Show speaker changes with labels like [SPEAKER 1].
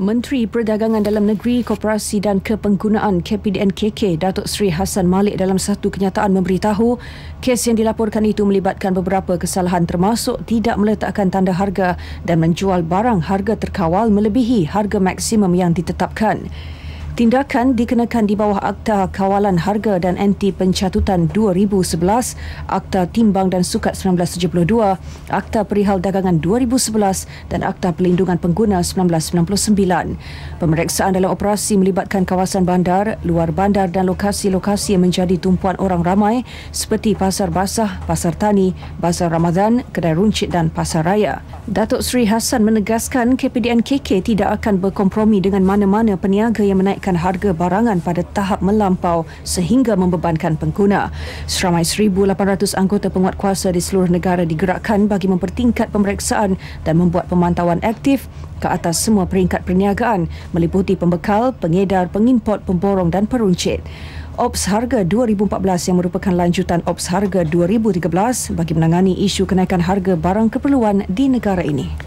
[SPEAKER 1] Menteri Perdagangan Dalam Negeri, Koperasi dan Kepenggunaan KPDN-KK Datuk Seri Hassan Malik dalam satu kenyataan memberitahu kes yang dilaporkan itu melibatkan beberapa kesalahan termasuk tidak meletakkan tanda harga dan menjual barang harga terkawal melebihi harga maksimum yang ditetapkan. Tindakan dikenakan di bawah Akta Kawalan Harga dan Anti Pencatutan 2011, Akta Timbang dan Sukat 1972, Akta Perihal Dagangan 2011 dan Akta Pelindungan Pengguna 1999. Pemeriksaan dalam operasi melibatkan kawasan bandar, luar bandar dan lokasi-lokasi yang menjadi tumpuan orang ramai seperti Pasar Basah, Pasar Tani, Bazar Ramadan, Kedai Runcit dan Pasar Raya. Datuk Seri Hassan menegaskan KPDN KK tidak akan berkompromi dengan mana-mana peniaga yang menaik menaikkan harga barangan pada tahap melampau sehingga membebankan pengguna. Seramai 1,800 anggota penguat kuasa di seluruh negara digerakkan bagi mempertingkat pemeriksaan dan membuat pemantauan aktif ke atas semua peringkat perniagaan meliputi pembekal, pengedar, pengimport, pemborong dan peruncit. Ops Harga 2014 yang merupakan lanjutan Ops Harga 2013 bagi menangani isu kenaikan harga barang keperluan di negara ini.